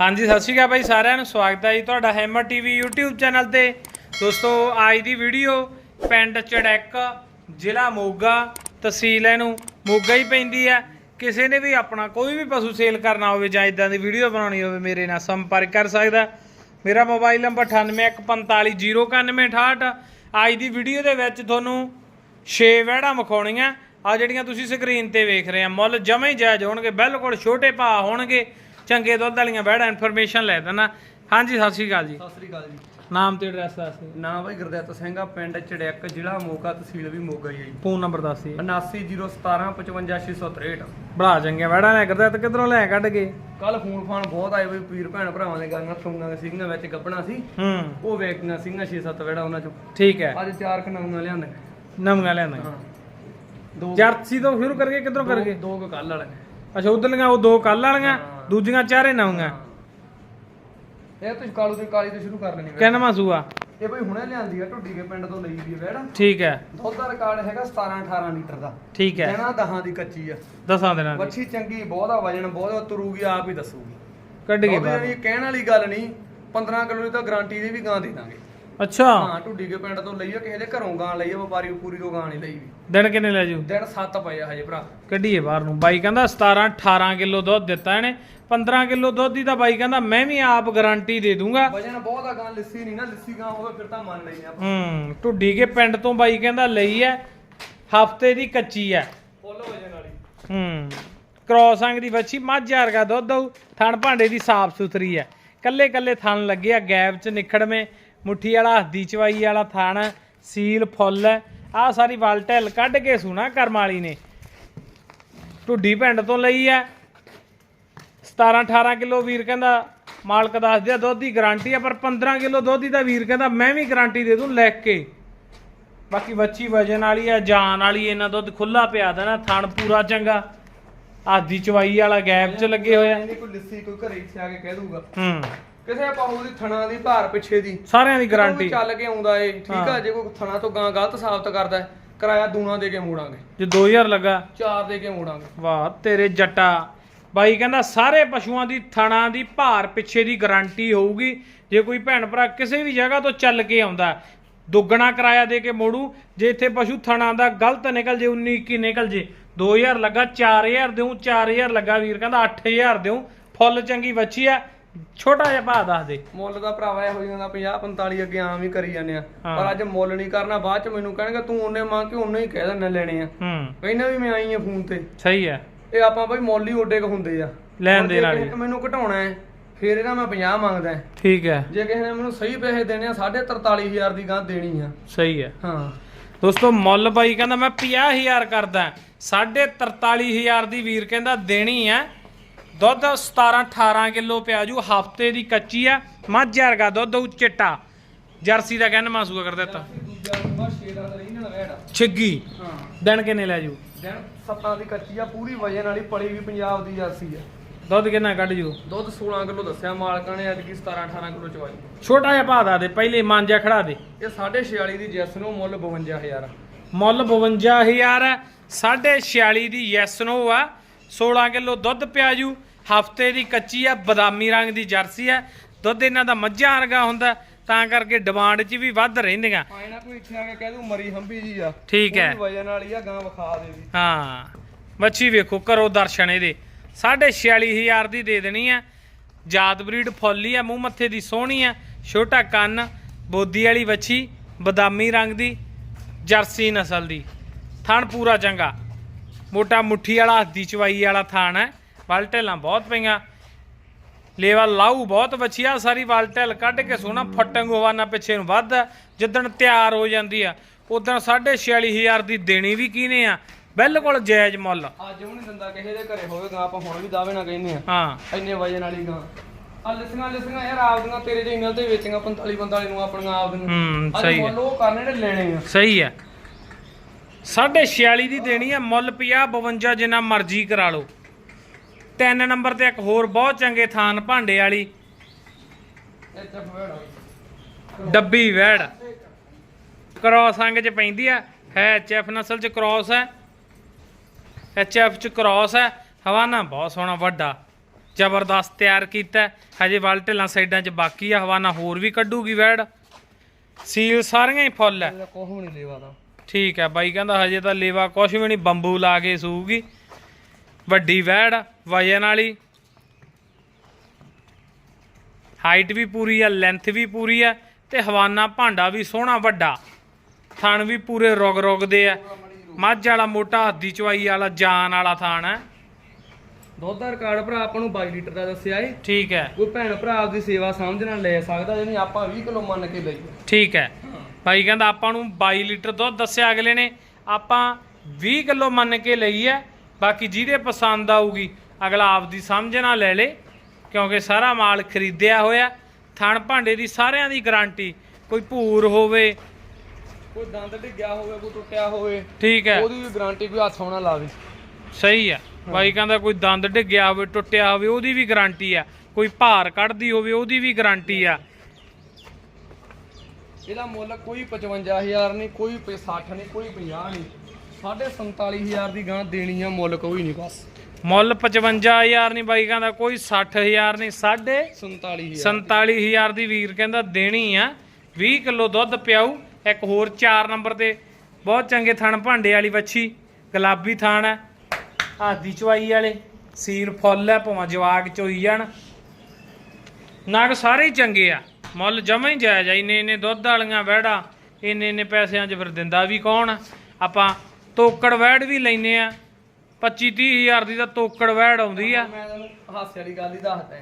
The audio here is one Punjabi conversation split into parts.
ਹਾਂਜੀ, ਸਤਿ ਸ਼੍ਰੀ ਅਕਾਲ ਬਾਈ ਸਾਰਿਆਂ ਨੂੰ। ਸਵਾਗਤ ਹੈ ਜੀ ਤੁਹਾਡਾ ਹੈਮਰ ਟੀਵੀ YouTube ਚੈਨਲ ਤੇ। ਦੋਸਤੋ, ਅੱਜ ਦੀ ਵੀਡੀਓ ਪਿੰਡ ਚੜੈਕ, ਜ਼ਿਲ੍ਹਾ ਮੋਗਾ, ਤਹਿਸੀਲ ਇਹਨੂੰ ਮੋਗਾ ਹੀ ਪੈਂਦੀ ਹੈ। ਕਿਸੇ ਨੇ ਵੀ ਆਪਣਾ ਕੋਈ ਵੀ ਪਸ਼ੂ ਸੇਲ ਕਰਨਾ ਹੋਵੇ ਜਾਂ ਇਦਾਂ ਦੀ ਵੀਡੀਓ ਬਣਾਉਣੀ ਹੋਵੇ, ਮੇਰੇ ਨਾਲ ਸੰਪਰਕ ਕਰ ਸਕਦਾ। ਮੇਰਾ ਮੋਬਾਈਲ ਨੰਬਰ 9815409168 ਅੱਜ ਦੀ ਵੀਡੀਓ ਦੇ ਵਿੱਚ ਤੁਹਾਨੂੰ 6 ਵਹਿੜਾਂ ਵਿਖਾਉਣੀਆਂ। ਆ ਜਿਹੜੀਆਂ ਤੁਸੀਂ ਸਕਰੀਨ ਤੇ ਵੇਖ ਰਹੇ ਆ, ਮੁੱਲ ਜਮੇ ਹੀ ਜਾਇਜ਼ ਹੋਣਗੇ, ਬਿਲਕੁਲ ਛੋਟੇ ਭਾਅ ਹੋਣਗੇ। ਚੰਗੇ ਦੁੱਧ ਵਾਲੀਆਂ ਵਹਿੜਾਂ ਇਨਫੋਰਮੇਸ਼ਨ ਲੈ ਦੇਣਾ। ਹਾਂਜੀ ਸਤਿ ਸ਼੍ਰੀ ਅਕਾਲ ਜੀ। ਸਤਿ ਸ੍ਰੀ ਅਕਾਲ ਜੀ। ਨਾਮ ਤੇ ਐਡਰੈਸ ਦੱਸ ਦਿਓ। ਨਾਮ ਭਾਈ ਗੁਰਦਿੱਤ ਸਿੰਘ ਆ ਪਿੰਡ ਚੜਿਆਕ ਜ਼ਿਲ੍ਹਾ ਮੋਗਾ ਤਹਿਸੀਲ ਵੀ ਮੋਗਾ ਹੀ ਹੈ ਜੀ। ਫੋਨ ਨੰਬਰ ਦੱਸ ਦਿਓ। 7901755663 ਬੜਾ ਚੰਗੀਆਂ ਵਹਿੜਾਂ ਲੈ ਕਰਦਾ ਤੇ ਕਿਧਰੋਂ ਲੈ ਕੱਢ ਕੇ ਕੱਲ ਫੋਨ ਫਾਨ ਬਹੁਤ ਆਏ ਬਈ ਪੀਰ ਭੈਣ ਭਰਾਵਾਂ ਦੇ ਗਾਂਗਾ ਸੁਣਨਾ ਸਿੰਘਾਂ ਵਿੱਚ ਗੱਬਣਾ ਸੀ। ਹੂੰ। ਉਹ ਵੇਖਣਾ ਸਿੰਘਾਂ 6-7 ਵੇੜਾ ਉਹਨਾਂ ਚੋਂ। ਠੀਕ ਹੈ। ਅੱਜ ਚਾਰ ਖਨਾਉਂਆਂ ਲਿਆਂਦੇ। ਨਵੀਆਂ ਲਿਆਂਦਾ। ਹਾਂ। ਦੋ ਜਰਸੀ ਤੋਂ ਸ਼ੁਰੂ ਕਰਕੇ ਕਿਧਰੋਂ ਕਰਕੇ? ਦੋ ਕੁ ਕੱਲ ਵਾਲੇ। ਅੱਛਾ ਉਧਰਲੀਆਂ ਉਹ ਦੋ ਕੱਲ ਵਾਲੀਆਂ। ਦੂਜੀਆਂ ਚਾਰੇ ਨਵੀਆਂ ਇਹ ਤੁਸੀਂ ਕਾਲੂ ਤੇ ਕਾਲੀ ਤੋਂ ਸ਼ੁਰੂ ਕਰ ਲੈਣੀ ਵੇੜ। ਕਿੰਨਵਾਂ ਸੂਆ ਇਹ ਬਈ ਹੁਣੇ ਲਿਆਂਦੀ ਆ ਢੁੱਡੀ ਕੇ ਪਿੰਡ ਤੋਂ ਲਈ ਦੀ ਵੇੜਾ ਠੀਕ ਹੈ। ਦੁੱਧ ਦਾ ਰਿਕਾਰਡ ਹੈਗਾ 17-18 ਲੀਟਰ ਦਾ। ਠੀਕ ਹੈ। ਦੇਣਾ ਦਹਾਂ ਦੀ ਕੱਚੀ ਆ। ਦਸਾਂ ਦਿਨਾਂ ਦੀ। ਵੱਛੀ ਚੰਗੀ ਬਹੁਤ ਆ ਵਜਨ ਬਹੁਤ ਆ, ਤੁਰੂਗੀ ਆਪ ਹੀ ਦੱਸੂਗੀ। ਕੱਢ ਕੇ ਉਹਦੇ ਬਾਹਰ ਲਈ ਕਹਿਣ ਵਾਲੀ ਗੱਲ ਨਹੀਂ 15 ਕਿਲੋ ਦੀ ਤਾਂ ਗਾਰੰਟੀ ਦੀ ਵੀ ਗਾਂ ਦੇ ਦਾਂਗੇ। ਅੱਛਾ। ਹਾਂ ਢੁੱਡੀ ਕੇ ਪਿੰਡ ਤੋਂ ਲਈ ਆ ਕਿਸੇ ਦੇ ਘਰੋਂ ਗਾਂ ਲਈ ਆ ਵਪਾਰੀ ਪੂਰੀ ਤੋਂ ਗਾਂ ਨਹੀਂ ਲਈ ਵੀ ਦਿਨ ਕਿੰਨੇ ਲੈ ਜੂ? ਦਿਨ 7 ਪਏ ਆ ਹਜੇ ਭਰਾ। ਕੱਢੀਏ ਬਾਹਰ ਨੂੰ। ਬਾਈ ਕਹਿੰਦਾ 17 18 ਕਿਲੋ ਦੁੱਧ ਦਿੱਤਾ ਇਹਨੇ। 15 ਕਿਲੋ ਦੁੱਧ ਦੀ ਤਾਂ ਬਾਈ ਕਹਿੰਦਾ ਮੈਂ ਵੀ ਆਪ ਗਾਰੰਟੀ ਦੇ ਦੂੰਗਾ। ਵਜਨ ਬਹੁਤ ਆ ਗਾਂ ਲਿੱਸੀ ਨਹੀਂ ਨਾ ਲਿੱਸੀ ਗਾਂ ਹੋਵੇ ਫਿਰ ਤਾਂ ਮੰਨ ਲਈ ਆਪਾਂ। ਹੂੰ ਢੁੱਡੀ ਕੇ ਪਿੰਡ ਤੋਂ ਬਾਈ ਕਹਿੰਦਾ ਲਈ ਐ ਹਫ਼ਤੇ ਦੀ ਕੱਚੀ ਐ ਫੁੱਲ ਵਜਨ ਵਾਲੀ। ਹੂੰ ਕ੍ਰੋਸਾਂਗ ਦੀ ਵੱਛੀ ਮੱਝ ਵਰਗਾ ਦੁੱਧ ਦਊ ਥਣ ਭਾਂਡੇ ਦੀ ਸਾਫ਼ ਸੁਥਰੀ ਐ ਕੱਲੇ ਕੱਲੇ ਥਣ ਲੱਗੇ ਆ ਗੈਪ ਚ ਨਿਖੜਵੇਂ ਮੁੱਠੀ ਵਾਲਾ ਹੱਦੀ ਚਵਾਈ ਵਾਲਾ ਥਣ ਸੀਲ ਫੁੱਲ ਆ ਸਾਰੀ ਵਾਲ ਕੱਢ ਕੇ ਸੁਣਾ ਕਰਮ ਵਾਲੀ ਨੇ। ਢੁੱਡੀ ਪਿੰਡ ਤੋਂ ਲਈ ਐ 17 18 ਕਿਲੋ ਵੀਰ ਕਹਿੰਦਾ ਮਾਲਕ ਦੱਸਦੇ ਆ ਦੁੱਧ ਦੀ ਗਾਰੰਟੀ ਆ ਪਰ 15 ਕਿਲੋ ਦੁੱਧ ਦੀ ਤਾਂ ਵੀਰ ਕਹਿੰਦਾ ਮੈਂ ਵੀ ਗਾਰੰਟੀ ਦੇ ਦੂੰ ਲਿਖ ਕੇ। ਬਾਕੀ ਬੱਚੀ ਵਜਨ ਵਾਲੀ ਆ ਜਾਨ ਵਾਲੀ ਇਹਨਾਂ ਦੁੱਧ ਖੁੱਲਾ ਪਿਆ ਦੇਣਾ ਥਣ ਪੂਰਾ ਚੰਗਾ। ਆਦੀ ਚਵਾਈ ਵਾਲਾ ਗੈਪ 'ਚ ਲੱਗੇ ਹੋਇਆ ਕੋਈ ਲਿੱਸੀ ਕੋਈ ਘਰੇ ਇੱਥੇ ਆ ਕੇ ਕਹਿ ਦੂਗਾ ਹੂੰ। ਕਿਸੇ ਪਾਹੂ ਦੀ ਥਣਾ ਦੀ ਭਾਰ ਪਿੱਛੇ ਦੀ ਸਾਰਿਆਂ ਦੀ ਗਾਰੰਟੀ ਚੱਲ ਕੇ ਆਉਂਦਾ ਏ ਠੀਕ ਆ। ਜੇ ਕੋਈ ਥਣਾ ਤੋਂ ਗਾਂ ਗਲਤ ਸਾਬਤ ਕਰਦਾ ਹੈ, ਕਿਰਾਇਆ ਦੂਣਾ ਦੇ ਕੇ ਮੋੜਾਂਗੇ। ਜੇ 2000 ਲੱਗਾ। ਚਾਰ ਦੇ ਕੇ ਮੋੜਾਂਗੇ। ਵਾਹ ਤੇਰੇ ਜੱਟਾ। ਬਾਈ ਕਹਿੰਦਾ ਸਾਰੇ ਪਸ਼ੂਆਂ ਦੀ ਥਣਾ ਦੀ ਭਾਰ ਪਿੱਛੇ ਦੀ ਗਾਰੰਟੀ ਹੋਊਗੀ। ਜੇ ਕੋਈ ਭੈਣ ਭਰਾ ਕਿਸੇ ਵੀ ਜਗ੍ਹਾ ਤੋਂ ਚੱਲ ਕੇ ਆਉਂਦਾ ਦੁੱਗਣਾ ਕਿਰਾਇਆ ਦੇ ਕੇ ਮੋੜੂ। ਜੇ ਇੱਥੇ ਪਸ਼ੂ ਥਣਾ ਦਾ ਗਲਤ ਨਿਕਲ ਜੇ 19 ਕੀ ਨਿਕਲ ਜੇ? 2000 ਲੱਗਾ 4000 ਦਿਉ 4000 ਲੱਗਾ ਵੀਰ ਕਹਿੰਦਾ 8000 ਦਿਉ ਫੁੱਲ ਚੰਗੀ ਬੱਚੀ ਆ। ਛੋਟਾ ਜਿਹਾ ਭਾਅ ਦੱਸ ਦੇ। ਮੁੱਲ ਦਾ ਭਰਾਵਾ ਇਹੋ ਜਿਹਾ ਦਾ 50 45 ਅੱਗੇ ਆਮ ਹੀ ਕਰੀ ਜਾਂਦੇ ਆ। ਪਰ ਅੱਜ ਮੁੱਲ ਨਹੀਂ ਕਰਨਾ ਬਾਅਦ ਚ ਮੈਨੂੰ ਕਹਿਣਗੇ ਤੂੰ ਉਹਨੇ ਮੰਗ ਕੇ ਉਹਨੇ ਹੀ ਕਹਿ ਦਿੰਨੇ ਲੈਣੇ ਆ। ਕਹਿੰਦਾ ਵੀ ਮੈਂ ਆਈ ਆ ਫੋਨ ਤੇ। ਸਹੀ ਹੈ। ਇਹ ਆਪਾਂ ਬਈ ਮੁੱਲ ਹੀ ਓਡੇ ਕ ਹੁੰਦੇ ਆ। ਲੈਣ ਹੁਣ ਜੇ ਦੇਣ ਵਾਲੀ। ਕਿਸੇ ਨੇ ਮੈਨੂੰ ਘਟਾਉਣਾ ਹੈ ਫਿਰ ਇਹਦਾ ਮੈਂ 50 ਮੰਗਦਾ। ਠੀਕ ਹੈ। ਜੇ ਕਿਸੇ ਨੇ ਮੈਨੂੰ ਸਹੀ ਪੈਸੇ ਦੇਣੇ ਆ 43000 ਦੀ ਗਾਂ ਦੇਣੀ ਆ। ਸਹੀ ਹੈ। ਹਾਂ। ਦੋਸਤੋ ਮੁੱਲ ਬਾਈ ਕਹਿੰਦਾ ਮੈਂ 50000 ਕਰਦਾ। ਸਾਢੇ 43000 ਦੀ ਵੀਰ ਕਹਿੰਦਾ ਦੇਣੀ ਹੈ। ਦੁੱਧ 17 18 ਕਿਲੋ ਪਿਆ ਜੂ ਹਫ਼ਤੇ ਦੀ ਕੱਚੀ ਆ ਮੱਝ ਵਰਗਾ ਦੁੱਧ ਉਹ ਚਿੱਟਾ। ਜਰਸੀ ਦਾ ਕਹਿੰਦਾ ਮਾਸੂਗਾ ਕਰ ਦਿੱਤਾ। ਦੂਜਾ ਨੰਬਰ 6 ਦਾ ਰੀਜਨਲ ਵੈੜ ਛਿੱਗੀ। ਹਾਂ। ਦਿਨ ਕਿੰਨੇ ਲੈ ਜੂ? ਦਿਨ ਸੱਤਾਂ ਦੀ ਕੱਚੀ ਆ ਪੂਰੀ ਵਜਨ ਵਾਲੀ ਪਲੀ ਵੀ ਪੰਜਾਬ ਦੀ ਜਰਸੀ ਆ। ਦੁੱਧ ਕਿੰਨਾ ਕੱਢ ਜੂ? ਦੁੱਧ 16 ਕਿਲੋ ਦੱਸਿਆ ਮਾਲਕਾਂ ਨੇ ਅੱਜ ਕੀ 17 18 ਕਿਲੋ ਚਵਾਈ। ਛੋਟਾ ਜਿਹਾ ਭਾਅ ਦਾ ਦੇ ਪਹਿਲੇ ਮਾਂਜਾ ਖੜਾ ਦੇ। ਇਹ 46 ਦੀ ਜੈਸ ਨੂੰ ਮੁੱਲ 52000 ਮੁੱਲ 52000 ਹੈ 46 ਦੀ ਯੈਸ ਨੋ ਆ। 16 ਕਿਲੋ ਦੁੱਧ ਪਿਆ ਜੂ। ਹਫ਼ਤੇ ਦੀ ਕੱਚੀ ਆ ਬਦਾਮੀ ਰੰਗ ਦੀ ਜਰਸੀ ਆ। ਦੁੱਧ ਇਹਨਾਂ ਦਾ ਮੱਝਾਂ ਵਰਗਾ ਹੁੰਦਾ ਤਾਂ ਕਰਕੇ ਡਿਮਾਂਡ 'ਚ ਵੀ ਵੱਧ ਰਹਿੰਦੀਆਂ। ਆਏ ਨਾ ਕੋਈ ਇੱਥੇ ਆ ਕੇ ਕਹਿ ਦੂ ਮਰੀ ਹੰਬੀ ਜੀ ਆ। ਠੀਕ ਹੈ। ਪੂਰੀ ਵਜਨ ਵਾਲੀ ਆ ਗਾਂ ਵਿਖਾ ਦੇ ਵੀ। ਹਾਂ। ਮੱਛੀ ਵੇਖੋ ਕਰੋ ਦਰਸ਼ਨ ਇਹਦੇ। 46500 ਦੀ ਦੇ ਦੇਣੀ ਆ। ਜਾਤ ਬਰੀਡ ਫੁੱਲੀ ਆ ਮੂੰਹ ਮੱਥੇ ਦੀ ਸੋਹਣੀ ਆ। ਛੋਟਾ ਕੰਨ ਬੋਦੀ ਵਾਲੀ ਵੱਛੀ ਬਦਾਮੀ ਰੰਗ ਦੀ ਜਰਸੀ ਨਸਲ ਦੀ। ਥਣ ਪੂਰਾ ਚੰਗਾ। ਮੋਟਾ ਮੁੱਠੀ ਵਾਲਾ ਹੱਦੀ ਚਵਾਈ ਵਾਲਾ ਥਣ ਹੈ। ਵਲ ਢੇਲਾਂ ਬਹੁਤ ਪਈਆਂ। ਲੇਵਾ ਲਾਊ ਬਹੁਤ ਵਛੀਆ ਸਾਰੀ ਵਲ ਢਿੱਲ ਕੱਢ ਕੇ ਸੋਹਣਾ ਫਟੰਗ ਹਵਾਨਾ ਪਿੱਛੇ ਨੂੰ ਵੱਧ ਜਿੱਦਣ ਤਿਆਰ ਹੋ ਜਾਂਦੀ ਆ ਉਦੋਂ 46500 ਦੀ ਦੇਣੀ ਵੀ ਕਿਹਨੇ ਆ? ਬਿਲਕੁਲ ਜਾਇਜ਼ ਮੁੱਲ। ਅੱਜ ਹੁਣ ਦਿੰਦਾ ਕਿਸੇ ਦੇ ਘਰੇ ਹੋਵੇਗਾ ਆਪਾਂ ਹੁਣ ਵੀ ਦਾਅਵੇ ਨਾਲ ਕਹਿੰਦੇ ਆ। ਹਾਂ। ਇੰਨੇ ਵਜਨ ਵਾਲੀ ਗਾਂ। ਆ ਲਿਸੀਆਂ ਲਿਸੀਆਂ ਯਾਰ ਆਪਦੀਆਂ ਤੇਰੇ ਚੈਨਲ ਤੇ ਵੇਚੀਆਂ 45 45 ਨੂੰ ਆਪਣੀਆਂ ਆਪਦੀਆਂ। ਹੂੰ ਸਹੀ ਹੈ। ਉਹ ਕਰਨੇ ਲੈਣੇ ਆ। ਸਹੀ ਹੈ। 465 ਦੀ ਦੇਣੀ ਹੈ ਮੁੱਲ 50 52 ਜਿੰਨਾ ਮਰਜ਼ੀ ਕਰਾ ਲਓ। ਤਿੰਨ ਨੰਬਰ ਤੇ ਇੱਕ ਹੋਰ ਬਹੁਤ ਚੰਗੇ ਥਾਨ ਭਾਂਡੇ ਵਾਲੀ। ਡੱਬੀ ਵੈੜ। ਕ੍ਰੋਸ ਅੰਗ ਚ ਪੈਂਦੀ ਆ। ਹੈ ਐਚਐਫ ਨਸਲ ਚ ਕ੍ਰੋਸ ਹੈ ਐਚਐਫ ਚ ਕ੍ਰੋਸ ਹੈ ਹਵਾਨਾ ਬਹੁਤ ਸੋਹਣਾ, ਵੱਡਾ। ਜ਼ਬਰਦਸਤ ਤਿਆਰ ਕੀਤਾ। ਹਜੇ ਵੱਲ ਢਿੱਲਾਂ ਸਾਈਡਾਂ 'ਚ ਬਾਕੀ ਆ। ਹਵਾਨਾ ਹੋਰ ਵੀ ਕੱਢੂਗੀ ਵੈੜ। ਸੀਲ ਸਾਰੀਆਂ ਹੀ ਫੁੱਲ ਹੈ ਇਹਦਾ ਨਹੀਂ ਲੈਵਾ ਦਾ। ਠੀਕ ਹੈ ਬਾਈ ਕਹਿੰਦਾ ਹਜੇ ਤਾਂ ਲੇਵਾ ਕੁਛ ਵੀ ਨਹੀਂ ਬੰਬੂ ਲਾ ਕੇ ਸੂਗੀ ਵੱਡੀ ਵੈੜ ਵਜਨ ਵਾਲੀ। ਹਾਈਟ ਵੀ ਪੂਰੀ ਆ ਲੈਂਥ ਵੀ ਪੂਰੀ ਆ ਤੇ ਹਵਾਨਾ ਭਾਂਡਾ ਵੀ ਸੋਹਣਾ ਵੱਡਾ। ਥਣ ਵੀ ਪੂਰੇ ਰੁਗ ਰੁਗ ਦੇ ਆ। ਮੱਝ ਵਾਲਾ ਮੋਟਾ ਹੱਦੀ ਚਵਾਈ ਵਾਲਾ ਜਾਨ ਵਾਲਾ ਥਣ ਹੈ ਦੁੱਧ ਦਾ ਰਿਕਾਰਡ ਭਰਾ ਆਪਾਂ ਨੂੰ 22 ਲੀਟਰ ਦਾ ਦੱਸਿਆ ਏ। ਠੀਕ ਹੈ। ਕੋਈ ਭੈਣ ਭਰਾ ਆਪਦੀ ਸੇਵਾ ਸਮਝ ਨਾਲ ਲੈ ਸਕਦਾ ਜੇ ਨਹੀਂ ਆਪਾਂ 20 ਕਿਲੋ ਮੰਨ ਕੇ ਲਈਏ। ਠੀਕ ਹੈ। ਭਾਈ ਕਹਿੰਦਾ ਆਪਾਂ ਨੂੰ 22 ਲੀਟਰ ਦੁੱਧ ਦੱਸਿਆ ਅਗਲੇ ਨੇ ਆਪਾਂ 20 ਕਿਲੋ ਮੰਨ ਕੇ ਲਈ ਹੈ ਬਾਕੀ ਜਿਹਦੇ ਪਸੰਦ ਆਊਗੀ ਅਗਲਾ ਆਪਦੀ ਸਮਝ ਨਾਲ ਲੈ ਲੇ ਕਿਉਂਕਿ ਸਾਰਾ ਮਾਲ ਖਰੀਦਿਆ ਹੋਇਆ ਥਣ ਭਾਂਡੇ ਦੀ ਸਾਰਿਆਂ ਦੀ ਗਾਰੰਟੀ ਕੋਈ ਭੂਰ ਹੋਵੇ ਕੋਈ ਦੰਦ ਡਿੱਗਿਆ ਹੋਵੇ ਕੋਈ ਟੁੱਟਿਆ ਹੋਵੇ ਠੀਕ ਹੈ। ਉਹਦੀ ਵੀ ਗਾਰੰਟੀ ਕੋਈ ਹੱਥ ਹੋਣਾ ਲਾਵੇ। ਸਹੀ ਹੈ। ਭਾਈ ਕਹਿੰਦਾ ਕੋਈ ਦੰਦ ਡਿੱਗਿਆ ਹੋਵੇ ਟੁੱਟਿਆ ਹੋਵੇ ਉਹਦੀ ਵੀ ਗਾਰੰਟੀ ਆ ਕੋਈ ਭਾਰ ਕੱਢਦੀ ਹੋਵੇ ਉਹਦੀ ਵੀ ਗਾਰੰਟੀ ਆ ਇਹਦਾ ਮੁੱਲ ਕੋਈ 55000 ਨਹੀਂ ਕੋਈ 60 ਨਹੀਂ ਕੋਈ 50 ਨਹੀਂ। ਸਾਢੇ 47000 ਦੀ ਗਾਂ ਦੇਣੀ ਆ ਮੁੱਲ ਕੋਈ ਨਹੀਂ ਬਸ। ਮੁੱਲ 55000 ਨਹੀਂ ਬਾਈ ਕਹਿੰਦਾ ਕੋਈ 60000 ਨਹੀਂ ਸਾਢੇ 47000 47000 ਦੀ ਵੀਰ ਕਹਿੰਦਾ ਦੇਣੀ ਆ 20 ਕਿਲੋ ਦੁੱਧ ਪਿਆਊ ਇੱਕ ਹੋਰ 4 ਨੰਬਰ ਤੇ। ਬਹੁਤ ਚੰਗੇ ਥਣ ਭਾਂਡੇ ਵਾਲੀ ਵੱਛੀ ਗੁਲਾਬੀ ਥਣ ਹੈ ਆਦੀ ਚਵਾਈ ਵਾਲੇ ਸੀਰ ਫੁੱਲ ਹੈ ਭਾਵੇਂ ਜਵਾਗ ਚੋਈ ਜਾਣ। ਨਗ ਸਾਰੇ ਹੀ ਚੰਗੇ ਆ। ਮੁੱਲ ਜਮਾ ਹੀ ਜਾਇਜ਼ ਆ ਇੰਨੇ ਇੰਨੇ ਦੁੱਧ ਵਾਲੀਆਂ ਵਹਿੜਾ ਇੰਨੇ ਇੰਨੇ ਪੈਸਿਆਂ 'ਚ ਫਿਰ ਦਿੰਦਾ ਵੀ ਕੌਣ? ਆਪਾਂ ਤੋਕੜ ਵਹਿੜ ਵੀ ਲੈਨੇ ਆ 25 30 ਹਜ਼ਾਰ ਦੀ ਤਾਂ ਤੋਕੜ ਵਹਿੜ ਆਉਂਦੀ ਆ। ਮੈਂ ਤੁਹਾਨੂੰ ਹਾਸੇ ਵਾਲੀ ਗੱਲ ਹੀ ਦੱਸਦਾ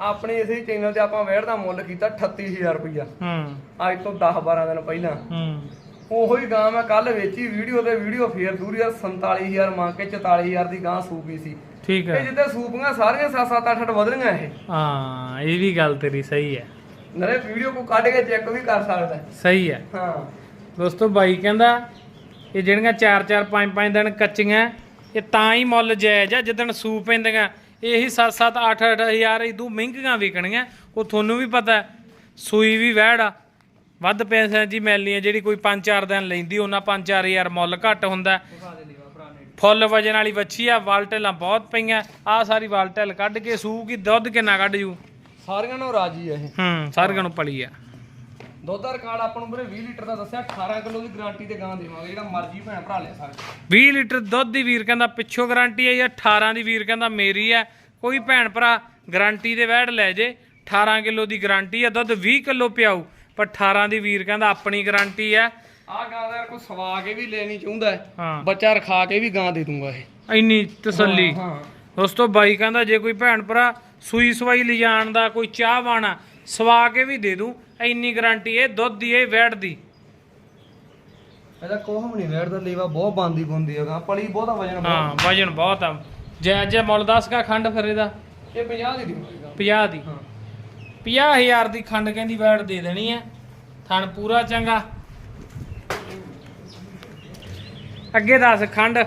ਆਪਣੇ ਇਸੇ ਚੈਨਲ ਤੇ ਆਪਾਂ ਵੇੜ ਦਾ ਮੁੱਲ ਕੀਤਾ 38000 ਰੁਪਇਆ ਹੂੰ। ਅੱਜ ਤੋਂ 10 12 ਦਿਨ ਪਹਿਲਾਂ। ਹੂੰ। ਉਹੋ ਹੀ ਗਾਂ ਮੈਂ ਕੱਲ ਵੇਚੀ ਵੀਡੀਓ ਤੇ ਵੀਡੀਓ ਫੇਰ ਦੂਰੀ ਆ 47000 ਮੰਗ ਕੇ 44000 ਦੀ ਗਾਂ ਸੂਪੀ ਸੀ। ਠੀਕ ਤੇ ਹੈ ਜਿੱਤੇ ਸੂਪੀਆਂ ਸਾਰੀਆਂ 7 7 8 8 ਵਧਣੀਆਂ ਇਹ। ਹਾਂ ਇਹ ਵੀ ਗੱਲ ਤੇਰੀ ਸਹੀ ਹੈ ਨਰੇ ਵੀਡੀਓ ਕੋ ਕੱਢ ਕੇ ਚੈੱਕ ਵੀ ਕਰ ਸਕਦਾ। ਸਹੀ ਹੈ ਹਾਂ। ਦੋਸਤੋ ਬਾਈ ਕਹਿੰਦਾ ਇਹ ਜਿਹੜੀਆਂ 4 4 5 5 ਦਿਨ ਕੱਚੀਆਂ ਇਹ ਤਾਂ ਹੀ ਮੁੱਲ ਜਾਇਜ਼ ਆ ਜਿੱਦਣ ਸੂ ਪੈਂਦੀਆਂ। ਇਹੀ 7 7 8 8 ਹਜ਼ਾਰ ਇਦੋਂ ਮਹਿੰਗੀਆਂ ਵਿਕਣੀਆਂ। ਉਹ ਤੁਹਾਨੂੰ ਵੀ ਪਤਾ। ਸੂਈ ਵੀ ਵਹਿੜ ਆ। ਵੱਧ ਪੈਸਿਆਂ ਮਿਲਣੀ ਹੈ ਜਿਹੜੀ ਕੋਈ 5 4 ਦਿਨ ਲੈਂਦੀ ਉਹਨਾਂ 5 4 ਹਜ਼ਾਰ ਮੁੱਲ ਘੱਟ ਹੁੰਦਾ। ਫੁੱਲ ਵਜਨ ਵਾਲੀ ਵੱਛੀ ਆ ਵਾਲਟੇਲਾਂ ਬਹੁਤ ਪਈਆਂ। ਆ ਸਾਰੀ ਵਾਲਟੇਲ ਕੱਢ ਕੇ ਸੂਗੀ ਦੁੱਧ ਕਿੰਨਾ ਕੱਢ ਜੂ? ਸਾਰੀਆਂ ਨੂੰ ਰਾਜੀ ਆ ਇਹ। ਹੂੰ ਸਾਰਿਆਂ ਨੂੰ ਪਲੀ ਆ। ਦੁੱਧ ਦਾ ਰਿਕਾਰਡ ਆਪਾਂ ਨੂੰ ਵੀਰੇ 20 ਲੀਟਰ ਦਾ ਦੱਸਿਆ 18 ਕਿਲੋ ਦੀ ਗਾਰੰਟੀ ਤੇ ਗਾਂ ਦੇਵਾਂਗੇ ਜਿਹੜਾ ਮਰਜ਼ੀ ਭੈਣ ਭਰਾ ਲੈ ਸਕਦਾ। 20 ਲੀਟਰ ਦੁੱਧ ਦੀ ਵੀਰ ਕਹਿੰਦਾ ਪਿੱਛੋਂ ਗਾਰੰਟੀ ਹੈ ਜਾਂ 18 ਦੀ ਵੀਰ ਕਹਿੰਦਾ ਮੇਰੀ ਹੈ ਕੋਈ ਭੈਣ ਭਰਾ ਗਾਰੰਟੀ ਦੇ ਵੈੜ ਲੈ ਜੇ 18 ਕਿਲੋ ਦੀ ਗਾਰੰਟੀ ਹੈ ਦੁੱਧ 20 ਕਿਲੋ ਪਿਆਊ ਪਰ 18 ਦੀ ਵੀਰ ਕਹਿੰਦਾ ਆਪਣੀ ਗਾਰੰਟੀ ਹੈ ਆਹ ਗਾਂ ਦਾ ਯਾਰ ਕੋਈ ਸਵਾ ਕੇ ਵੀ ਲੈਣੀ ਚਾਹੁੰਦਾ ਹੈ ਹਾਂ। ਬੱਚਾ ਰਖਾ ਕੇ ਵੀ ਗਾਂ ਦੇ ਦੂੰਗਾ ਇਹ। ਇੰਨੀ ਤਸੱਲੀ। ਹਾਂ ਦੋਸਤੋ ਬਾਈ ਕਹਿੰਦਾ ਜੇ ਕੋਈ ਭੈਣ ਭਰਾ ਸੂਈ ਸਵਾਈ ਲਿਜਾਣ ਦਾ ਕੋਈ ਚਾਹ ਵਾਣਾ ਸਵਾ ਕੇ ਵੀ ਦੇ ਦੂੰ ਇੰਨੀ ਗਾਰੰਟੀ ਇਹ ਦੁੱਧ ਦੀ ਇਹ ਵੈੜ ਦੀ। ਇਹਦਾ ਕੋਹਮ ਨਹੀਂ ਵੇੜ ਦਾ ਲੀਵਾ ਬਹੁਤ ਬੰਦੀ ਗੁੰਦੀ ਹੈ ਗਾਂ ਪਲੀ ਬਹੁਤਾ ਵਜਨ ਬਹੁਤ। ਹਾਂ ਵਜਨ ਬਹੁਤ ਆ। ਜੈ ਜੈ ਮੁੱਲ ਦੱਸ ਕਾ ਖੰਡ ਫਿਰ ਇਹਦਾ? ਇਹ 50 ਦੀ ਗਾਂ। 50 ਦੀ। ਹਾਂ। 50000 ਦੀ ਖੰਡ ਕਹਿੰਦੀ ਵੈਟ ਦੇ ਦੇਣੀ ਹੈ ਥਣ ਪੂਰਾ ਚੰਗਾ। ਅੱਗੇ ਦੱਸ ਖੰਡ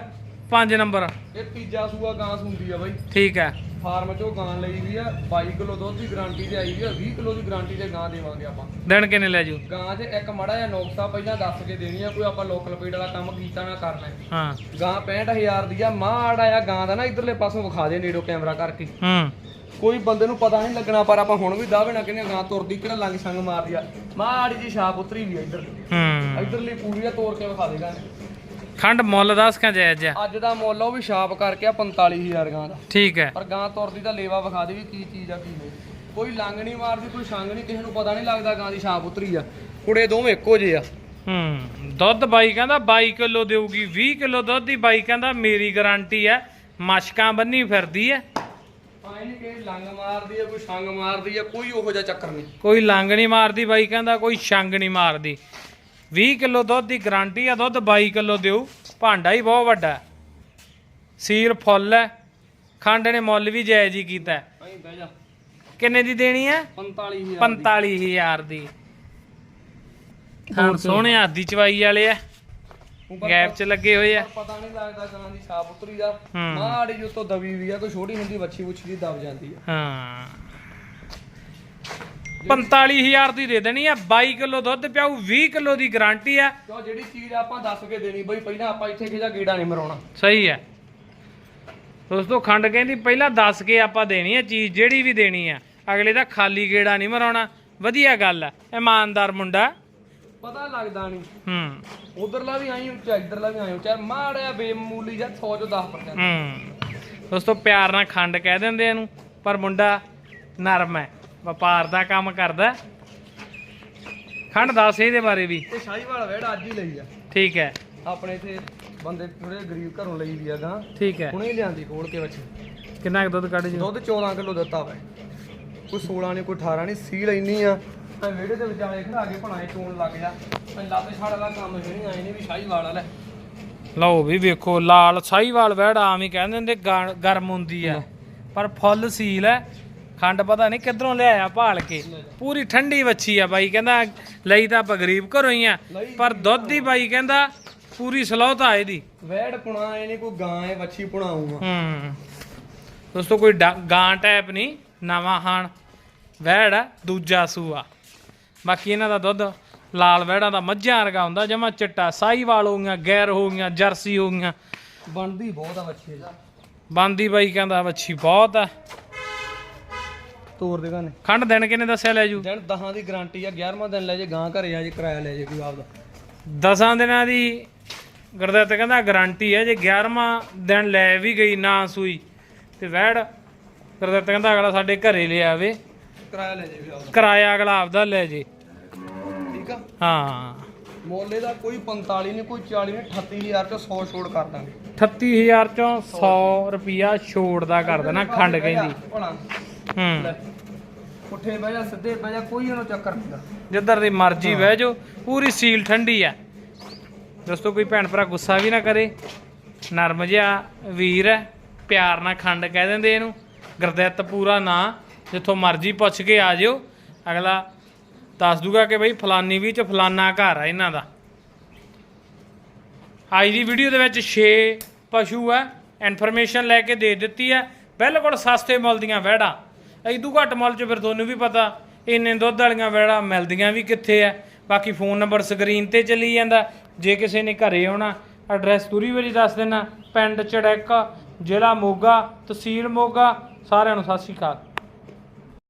5 ਨੰਬਰ। ਇਹ ਤੀਜਾ ਸੂਆ ਗਾਂ ਸੁੰਦੀ ਆ ਬਾਈ। ਠੀਕ ਹੈ। ਫਾਰਮ ਚੋਂ ਗਾਂ ਲਈ ਵੀ ਆ 22 ਕਿਲੋ ਦੁੱਧ ਦੀ ਗਾਰੰਟੀ ਤੇ ਆਈ ਵੀ ਆ 20 ਕਿਲੋ ਦੀ ਗਾਰੰਟੀ ਤੇ ਗਾਂ ਦੇਵਾਂਗੇ ਆਪਾਂ। ਦਿਨ ਕਿੰਨੇ ਲੈ ਜੂ? ਗਾਂ 'ਚ ਇੱਕ ਮੜਾ ਜਿਹਾ ਨੁਕਸਾ ਪਹਿਲਾਂ ਦੱਸ ਕੇ ਦੇਣੀ ਆ ਕੋਈ ਆਪਾਂ ਲੋਕਲ ਪੀੜ ਵਾਲਾ ਕੰਮ ਕੀਤਾ ਨਾ ਕਰਨਾ ਹੈ। ਹਾਂ। ਗਾਂ 65000 ਦੀ ਆ ਮਾੜਾ ਆ ਗਾਂ ਦਾ ਨਾ ਇਧਰਲੇ ਪਾਸੋਂ ਵਿਖਾ ਦੇ ਨੇੜੋ ਕੈਮਰਾ ਕਰਕੇ। ਹੂੰ। ਕੋਈ ਬੰਦੇ ਨੂੰ ਪਤਾ ਨਹੀਂ ਲੱਗਣਾ ਪਰ ਆਪਾਂ ਹੁਣ ਵੀ ਦਾਅਵੇ ਨਾਲ ਕਹਿੰਦੇ ਆ, ਗਾਂ ਤੁਰਦੀ ਕਿਹੜਾ ਲੰਗ ਸੰਗ ਮਾਰਦੀ ਆ। ਮਾੜੀ ਜੀ ਛਾਪ ਉਤਰੀ ਵੀ ਆ ਇੱਧਰ। ਹੂੰ। ਇਧਰਲੀ ਪੂਰੀ ਆ ਤੋੜ ਕੇ ਵਿਖਾ ਦੇਗਾ ਖੰਡ ਮੁੱਲ ਦੱਸ ਕਾ ਜਾਇਜ਼ ਹੈ ਅੱਜ ਦਾ ਮੁੱਲ ਉਹ ਵੀ ਛਾਪ ਕਰਕੇ ਆ 45000 ਗਾਂ ਦਾ। ਠੀਕ ਹੈ। ਪਰ ਗਾਂ ਤੁਰਦੀ ਤਾਂ ਲੇਵਾ ਵਿਖਾ ਦੇ ਵੀ ਕੀ ਚੀਜ਼ ਆ ਕੀ ਨਹੀਂ। ਕੋਈ ਲੰਗ ਨਹੀਂ ਮਾਰਦੀ ਕੋਈ ਸੰਗ ਨਹੀਂ ਕਿਸੇ ਨੂੰ ਪਤਾ ਨਹੀਂ ਲੱਗਦਾ ਗਾਂ ਦੀ ਛਾਪ ਉਤਰੀ ਆ। ਕੁੜੇ ਦੋਵੇਂ ਇੱਕੋ ਜਿਹੇ ਆ। ਹੂੰ ਦੁੱਧ ਬਾਈ ਕਹਿੰਦਾ 22 ਕਿਲੋ ਦੇਊਗੀ 20 ਕਿਲੋ ਦੁੱਧ ਦੀ ਬਾਈ ਕਹਿੰਦਾ ਮੇਰੀ ਗਾਰੰਟੀ ਹੈ ਮਸ਼ਕਾਂ ਬੰਨੀ ਫਿਰਦੀ ਹੈ ਕਿ ਲੰਗ ਮਾਰਦੀ ਆ ਕੋਈ ਸੰਗ ਮਾਰਦੀ ਆ ਕੋਈ ਉਹੋ ਜਿਹਾ ਚੱਕਰ ਨਹੀਂ। ਕੋਈ ਲੰਗ ਨਹੀਂ ਮਾਰਦੀ ਬਾਈ ਕਹਿੰਦਾ ਕੋਈ ਛੰਗ ਨਹੀਂ ਮਾਰਦੀ। 20 ਕਿਲੋ ਦੁੱਧ ਦੀ ਗਾਰੰਟੀ ਆ ਦੁੱਧ 22 ਕਿਲੋ ਦਿਓ ਭਾਂਡਾ ਹੀ ਬਹੁਤ ਵੱਡਾ। ਸੀਰ ਫੁੱਲ ਹੈ ਖੰਡ ਨੇ ਮੁੱਲ ਵੀ ਜਾਇਜ਼ ਹੀ ਕੀਤਾ ਜਾ। ਕਿੰਨੇ ਦੀ ਦੇਣੀ ਹੈ? 45000 45000 ਦੀ। ਹਾਂ ਸੋਹਣੇ ਹੱਥ ਦੀ ਚਵਾਈ ਵਾਲੇ ਆ। ਗੈਪ 'ਚ ਲੱਗੇ ਹੋਏ ਆ। ਪਤਾ ਨਹੀਂ ਲੱਗਦਾ ਗਾਂ ਦੀ ਛਾਪ ਉਤਰੀ ਦਾ। ਮਾੜੀ ਜਿਹੀ ਉੱਤੋਂ ਦਬੀ ਵੀ ਆ ਕੋਈ ਛੋਟੀ ਹੁੰਦੀ ਵੱਛੀ ਵੁੱਛੀ ਦੀ ਦਬ ਜਾਂਦੀ ਆ। ਹਾਂ। 45000 ਦੀ ਦੇ ਦੇਣੀ ਆ 22 ਕਿਲੋ ਦੁੱਧ ਪਿਆਊ 20 ਕਿਲੋ ਦੀ ਗਾਰੰਟੀ ਆ। ਕਿਉਂ ਜਿਹੜੀ ਚੀਜ਼ ਆਪਾਂ ਦੱਸ ਕੇ ਦੇਣੀ ਬਈ ਪਹਿਲਾਂ ਆਪਾਂ ਇੱਥੇ ਕਿਹਦਾ ਗੀੜਾ ਨਹੀਂ ਮਰਾਉਣਾ। ਸਹੀ ਹੈ ਦੋਸਤੋ ਖੰਡ ਕਹਿੰਦੀ ਪਹਿਲਾਂ ਦੱਸ ਕੇ ਆਪਾਂ ਦੇਣੀ ਹੈ ਚੀਜ਼ ਜਿਹੜੀ ਵੀ ਦੇਣੀ ਆ। ਅਗਲੇ ਦਾ ਖਾਲੀ ਗੇੜਾ ਨਹੀਂ ਮਰਾਉਣਾ। ਵਧੀਆ ਗੱਲ ਹੈ ਇਮਾਨਦਾਰ ਮੁੰਡਾ। ਪਤਾ ਲੱਗਦਾ ਨਹੀਂ ਹੂੰ। ਉਧਰਲਾ ਵੀ ਆਈ ਉੱਚਾ ਇਧਰਲਾ ਵੀ ਆਈ ਉੱਚਾ। ਮਾੜਿਆ ਬੇਮੂਲੀ ਜਾਂ 100 ਚੋਂ 10% ਹੂੰ। ਦੋਸਤੋ ਪਿਆਰ ਨਾਲ ਖੰਡ ਕਹਿ ਦਿੰਦੇ ਇਹਨੂੰ ਪਰ ਮੁੰਡਾ ਨਰਮ ਹੈ ਵਪਾਰ ਦਾ ਕੰਮ ਕਰਦਾ। ਖੰਡ ਦੱਸ ਇਹਦੇ ਬਾਰੇ ਵੀ। ਤੇ ਸ਼ਾਹੀਵਾਲ ਵੇੜ ਅੱਜ ਹੀ ਲਈ ਆ। ਠੀਕ ਹੈ। ਆਪਣੇ ਇੱਥੇ ਬੰਦੇ ਥੋੜੇ ਗਰੀਬ ਘਰੋਂ ਲਈ ਦੀ ਆ ਗਾਂ। ਠੀਕ ਹੈ। ਹੁਣੇ ਲਿਆਂਦੀ ਖੋਲ ਕੇ ਬੱਚੀ ਕਿੰਨਾ ਕੁ ਦੁੱਧ ਕੱਢ ਜੂ? ਦੁੱਧ 14 ਕਿਲੋ ਦਿੱਤਾ ਵਾ। ਕੋਈ 16 ਨਹੀਂ ਕੋਈ 18 ਨਹੀਂ ਸੀਲ ਇੰਨੀ ਆ। ਮੈਂ ਵਿਹੜੇ ਦੇ ਵਿਚਾਲੇ ਖੜਾ ਕੇ ਭਣਾਏ ਚੋਣ ਲੱਗ ਜਾ। ਮੈਂ ਲੱਤ ਛੜ ਵਾਲਾ ਕੰਮ ਨਹੀਂ ਆਏ ਨੇ ਵੀ ਸ਼ਾਹੀਵਾਲ ਵਾਲਾ ਲਓ ਵੀ ਵੇਖੋ ਲਾਲ ਸਾਈਵਾਲ ਵਹਿੜ ਆਮ ਹੀ ਕਹਿੰਦੇ ਹੁੰਦੇ ਗਾ- ਗਰਮ ਹੁੰਦੀ ਆ। ਪਰ ਫੁੱਲ ਸੀਲ ਹੈ। ਖੰਡ ਪਤਾ ਨਹੀਂ ਕਿੱਧਰੋਂ ਲਿਆਇਆ ਭਾਲ ਕੇ। ਪੂਰੀ ਠੰਡੀ ਵੱਛੀ ਆ ਬਾਈ ਕਹਿੰਦਾ ਲਈ ਤਾਂ ਆਪਾਂ ਗਰੀਬ ਘਰੋਂ ਹੀ ਆ ਪਰ ਦੁੱਧ ਦੀ ਬਾਈ ਕਹਿੰਦਾ ਪੂਰੀ ਸਲੋਤ ਆ ਇਹਦੀ। ਵੈੜ ਪੁਣਾ ਇਹ ਨਹੀਂ ਕੋਈ ਗਾਂ ਹੈ ਵੱਛੀ ਪੁਣਾਊਗਾ। ਹੂੰ। ਦੋਸਤੋ ਕੋਈ ਗਾਂ ਟਾਈਪ ਨਹੀਂ ਨਵਾਂ ਹਾਣ। ਵਹਿੜ ਆ ਦੂਜਾ ਸੂਆ। ਬਾਕੀ ਇਹਨਾਂ ਦਾ ਦੁੱਧ ਲਾਲ ਵਹਿੜਾਂ ਦਾ ਮੱਝਾਂ ਵਰਗਾ ਹੁੰਦਾ ਜਮਾ ਚਿੱਟਾ। ਸਾਈਵਾਲ ਹੋ ਗਈਆਂ ਗੈਰ ਹੋ ਗਈਆਂ ਜਰਸੀ ਹੋ ਗਈਆਂ। ਬਣਦੀ ਬਹੁਤ ਆ ਵੱਛੀ ਬੰਦੀ ਬਾਈ ਕਹਿੰਦਾ ਵੱਛੀ ਬਹੁਤ ਆ। ਤੋਰ ਦੇ ਗਾਨੇ ਖੰਡ ਦਿਨ ਕਿਨੇ ਦੱਸਿਆ ਲੈ ਜੂ? ਦਿਨ 10 ਦੀ ਗਾਰੰਟੀ ਆ 11ਵਾਂ ਦਿਨ ਲੈ ਜੇ ਗਾਂ ਘਰੇ ਆ ਜੇ ਕਿਰਾਇਆ ਲੈ ਜੇ ਕੋਈ ਆਪਦਾ। ਦਸਾਂ ਦਿਨਾਂ ਦੀ ਗੁਰਦੱਤ ਕਹਿੰਦਾ ਗਾਰੰਟੀ ਹੈ ਜੇ 11ਵਾਂ ਦਿਨ ਲੈ ਵੀ ਗਈ ਨਾ ਸੂਈ ਤੇ ਵਹਿੜ ਗੁਰਦੱਤ ਕਹਿੰਦਾ ਅਗਲਾ ਸਾਡੇ ਘਰੇ ਲੈ ਆਵੇ। ਕਿਰਾਇਆ ਲੈ ਜੇ ਵੀ ਆਪਦਾ। ਕਿਰਾਇਆ ਅਗਲਾ ਆਪਦਾ ਲੈ ਜੇ। ਠੀਕ ਆ? ਹਾਂ। ਮੋਲੇ ਦਾ ਕੋਈ 45 ਨਹੀਂ ਕੋਈ 40 ਨਹੀਂ 38000 ਚੋਂ 100 ਛੋੜ ਕਰ ਦਾਂਗੇ। 38000 ਚੋਂ 100 ਰੁਪਿਆ ਛੋੜ ਦਾ ਕਰ ਦੇਣਾ ਖੰਡ ਕਹਿੰਦੀ। ਹੂੰ। ਪੁੱਠੇ ਬਹਿ ਜਾ ਸਿੱਧੇ ਬਹਿ ਜਾ ਕੋਈ ਉਹਨੂੰ ਚੱਕਰ ਨਹੀਂ ਜਿੱਧਰ ਦੀ ਮਰਜ਼ੀ ਬਹਿ ਜਾਓ ਪੂਰੀ ਸੀਲ ਠੰਡੀ ਆ। ਦੋਸਤੋ ਕੋਈ ਭੈਣ ਭਰਾ ਗੁੱਸਾ ਵੀ ਨਾ ਕਰੇ। ਨਰਮ ਜਿਹਾ ਵੀਰ ਹੈ ਪਿਆਰ ਨਾਲ ਖੰਡ ਕਹਿ ਦਿੰਦੇ ਇਹਨੂੰ। ਗੁਰਦਿੱਤ ਪੂਰਾ ਨਾਂ ਜਿੱਥੋਂ ਮਰਜ਼ੀ ਪੁੱਛ ਕੇ ਆ ਜਿਓ। ਅਗਲਾ ਦੱਸ ਦੂਗਾ ਕਿ ਬਈ ਫਲਾਨੀ ਵੀ ਚ ਫਲਾਨਾ ਘਰ ਆ ਇਹਨਾਂ ਦਾ। ਅੱਜ ਦੀ ਵੀਡੀਓ ਦੇ ਵਿੱਚ 6 ਪਸ਼ੂ ਹੈ ਇਨਫੋਰਮੇਸ਼ਨ ਲੈ ਕੇ ਦੇ ਦਿੱਤੀ ਹੈ ਬਿਲਕੁਲ ਸਸਤੇ ਮੁੱਲ ਦੀਆਂ ਵਹਿੜਾਂ। ਇਦੋਂ ਘੱਟ ਮੁੱਲ 'ਚ ਫਿਰ ਤੁਹਾਨੂੰ ਵੀ ਪਤਾ, ਇੰਨੇ ਦੁੱਧ ਵਾਲੀਆਂ ਵਹਿੜਾਂ ਮਿਲਦੀਆਂ ਵੀ ਕਿੱਥੇ ਐ। ਬਾਕੀ ਫੋਨ ਨੰਬਰ ਸਕਰੀਨ ਤੇ ਚੱਲੀ ਜਾਂਦਾ। ਜੇ ਕਿਸੇ ਨੇ ਘਰੇ ਆਉਣਾ ਐਡਰੈਸ ਪੂਰੀ ਵਾਰੀ ਦੱਸ ਦੇਣਾ। ਪਿੰਡ ਚੜੈਕਾ, ਜ਼ਿਲ੍ਹਾ ਮੋਗਾ, ਤਹਿਸੀਲ ਮੋਗਾ, ਸਾਰਿਆਂ ਨੂੰ ਸਤਿ ਸ਼੍ਰੀ ਅਕਾਲ।